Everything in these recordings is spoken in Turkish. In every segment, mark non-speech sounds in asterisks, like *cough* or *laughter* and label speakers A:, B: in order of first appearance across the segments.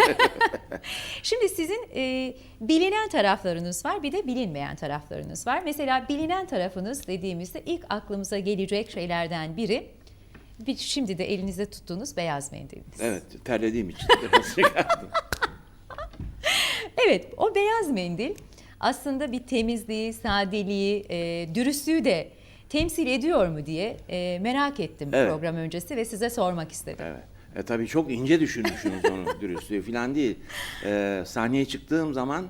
A: *laughs* Şimdi sizin e, bilinen taraflarınız var bir de bilinmeyen taraflarınız var. Mesela bilinen tarafınız dediğimizde ilk aklımıza gelecek şeylerden biri bir, şimdi de elinizde tuttuğunuz beyaz mendiliniz.
B: Evet, terlediğim için biraz çıkardım. *laughs*
A: Evet, o beyaz mendil aslında bir temizliği, sadeliği, e, dürüstlüğü de temsil ediyor mu diye e, merak ettim
B: Evet.
A: program öncesi ve size sormak istedim.
B: Evet. E tabii çok ince düşünmüşsünüz onu *laughs* dürüstlüğü falan değil. E, sahneye çıktığım zaman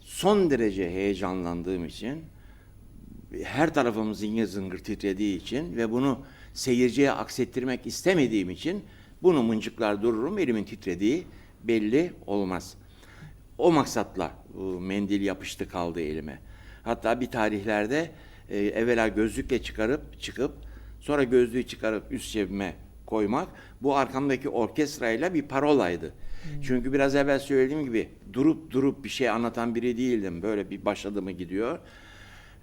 B: son derece heyecanlandığım için her tarafım zingir zıngır titrediği için ve bunu seyirciye aksettirmek istemediğim için bunu mıncıklar dururum elimin titrediği belli olmaz. O maksatla bu mendil yapıştı kaldı elime. Hatta bir tarihlerde e, evvela gözlükle çıkarıp çıkıp sonra gözlüğü çıkarıp üst cebime koymak bu arkamdaki orkestrayla bir parolaydı. Çünkü biraz evvel söylediğim gibi durup durup bir şey anlatan biri değildim. Böyle bir başladı mı gidiyor.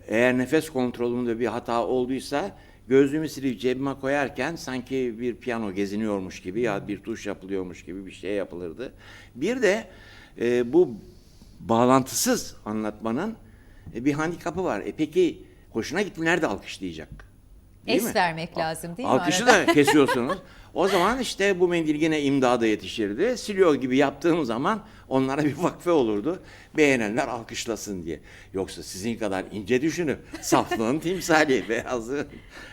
B: Eğer nefes kontrolümde bir hata olduysa gözlüğümü silip cebime koyarken sanki bir piyano geziniyormuş gibi ya bir tuş yapılıyormuş gibi bir şey yapılırdı. Bir de e, bu bağlantısız anlatmanın e, bir handikapı var. E peki hoşuna gitti nerede alkışlayacak? Değil
A: Es
B: mi?
A: vermek lazım değil mi
B: Alkışı
A: arada?
B: da kesiyorsunuz. *laughs* O zaman işte bu mendil yine imdada yetişirdi. Siliyor gibi yaptığım zaman onlara bir vakfe olurdu. Beğenenler alkışlasın diye. Yoksa sizin kadar ince düşünüp saflığın *laughs* timsali, beyazı.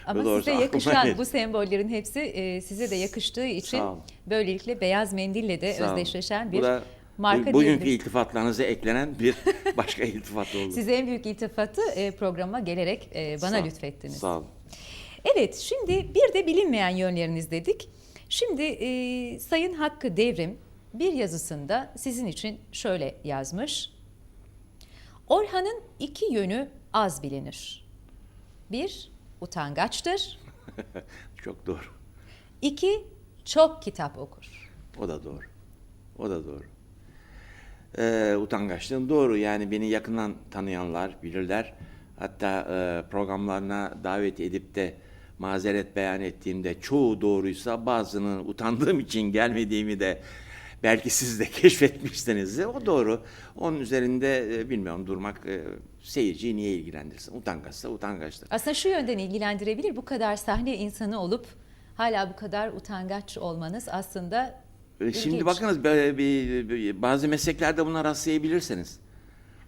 A: Ama
B: doğrusu
A: size
B: aklıma
A: yakışan
B: geldi.
A: bu sembollerin hepsi e, size de yakıştığı için
B: olun.
A: böylelikle beyaz mendille de
B: Sağ olun.
A: özdeşleşen
B: Bu
A: bir
B: da
A: marka
B: bu, bugünkü
A: diyebiliriz.
B: iltifatlarınıza eklenen bir *laughs* başka iltifat oldu.
A: Size en büyük iltifatı e, programa gelerek e, bana
B: Sağ-
A: lütfettiniz.
B: Sağ olun.
A: Evet, şimdi bir de bilinmeyen yönleriniz dedik. Şimdi e, Sayın Hakkı Devrim bir yazısında sizin için şöyle yazmış. Orhan'ın iki yönü az bilinir. Bir, utangaçtır. *laughs*
B: Çok doğru.
A: İki, çok kitap okur.
B: O da doğru. O da doğru. Ee, utangaçlığım doğru. Yani beni yakından tanıyanlar bilirler. Hatta e, programlarına davet edip de mazeret beyan ettiğimde çoğu doğruysa bazının utandığım için gelmediğimi de belki siz de *laughs* keşfetmişsinizdir. O doğru. Onun üzerinde e, bilmiyorum durmak e, seyirciyi niye ilgilendirsin? Utangaçsa utangaçtır.
A: Aslında şu yönden ilgilendirebilir. Bu kadar sahne insanı olup hala bu kadar utangaç olmanız aslında
B: E, Şimdi
A: ilginç.
B: bakınız bazı mesleklerde buna rastlayabilirsiniz.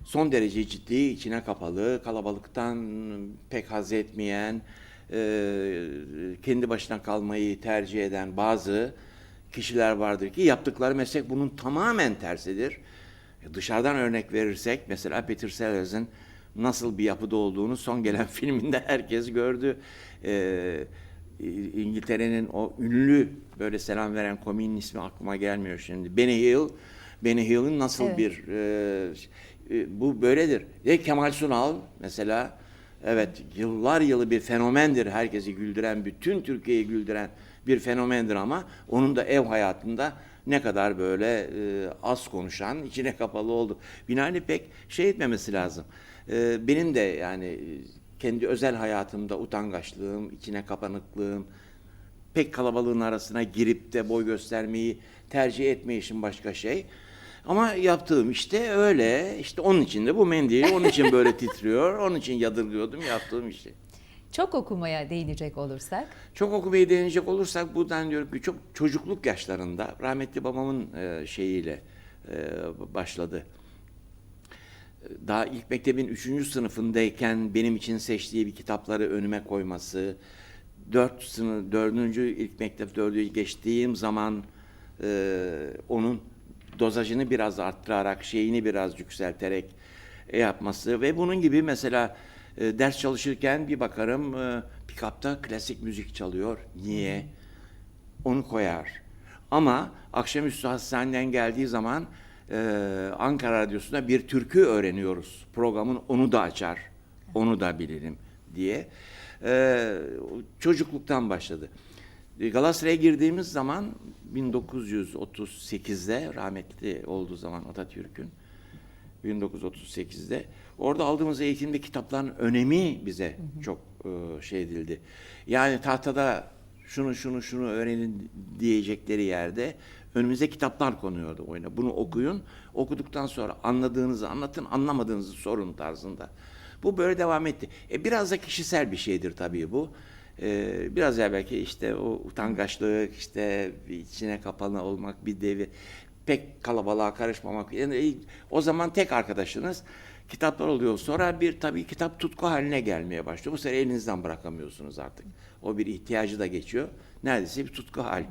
B: Son derece ciddi, içine kapalı, kalabalıktan pek haz etmeyen, e, kendi başına kalmayı tercih eden bazı kişiler vardır ki yaptıkları meslek bunun tamamen tersidir. E, Dışarıdan örnek verirsek mesela Peter Sellers'ın nasıl bir yapıda olduğunu son gelen *laughs* filminde herkes gördü. E, İngiltere'nin o ünlü böyle selam veren kominin ismi aklıma gelmiyor şimdi. Benny Hill. Benny Hill'in nasıl
A: Evet.
B: bir e, e, bu böyledir. Ve Kemal Sunal mesela evet yıllar yılı bir fenomendir. Herkesi güldüren, bütün Türkiye'yi güldüren bir fenomendir ama onun da ev hayatında ne kadar böyle e, az konuşan, *laughs* içine kapalı oldu. Binaenaleyh pek şey etmemesi lazım. E, benim de yani e, kendi özel hayatımda utangaçlığım, içine kapanıklığım, pek kalabalığın arasına girip de boy göstermeyi tercih etmeyişim başka şey. Ama yaptığım işte öyle. İşte onun için de bu mendil, onun için böyle titriyor, onun için yadırgıyordum yaptığım işi.
A: çok okumaya değinecek olursak
B: Çok okumayı deneyecek olursak buradan diyorum ki çok çocukluk yaşlarında rahmetli babamın e, şeyiyle e, başladı. Daha ilk mektebin üçüncü sınıfındayken benim için seçtiği bir kitapları önüme koyması, dört sınıf, dördüncü ilk mektep dördüncü geçtiğim zaman e, onun dozajını biraz arttırarak, şeyini biraz yükselterek e, yapması ve bunun gibi mesela e, ders çalışırken bir bakarım e, pick-up'ta klasik müzik çalıyor. Niye? Onu koyar. Ama akşamüstü hastaneden geldiği zaman e, Ankara Radyosu'nda bir türkü öğreniyoruz. Programın onu da açar, onu da bilirim diye. E, çocukluktan başladı. E, Galatasaray'a girdiğimiz zaman 1938'de rahmetli olduğu zaman Atatürk'ün 1938'de orada aldığımız eğitimde kitapların önemi bize çok e, şey edildi. Yani tahtada şunu şunu şunu öğrenin diyecekleri yerde önümüze kitaplar konuyordu oyuna. Bunu okuyun, okuduktan sonra anladığınızı anlatın, anlamadığınızı sorun tarzında. Bu böyle devam etti. E, biraz da kişisel bir şeydir tabii bu. E, biraz ya belki işte o utangaçlık, işte içine kapalı olmak, bir devi pek kalabalığa karışmamak. Yani e, o zaman tek arkadaşınız kitaplar oluyor. Sonra bir tabii kitap tutku haline gelmeye başlıyor. Bu sefer elinizden bırakamıyorsunuz artık. O bir ihtiyacı da geçiyor. Neredeyse bir tutku hali.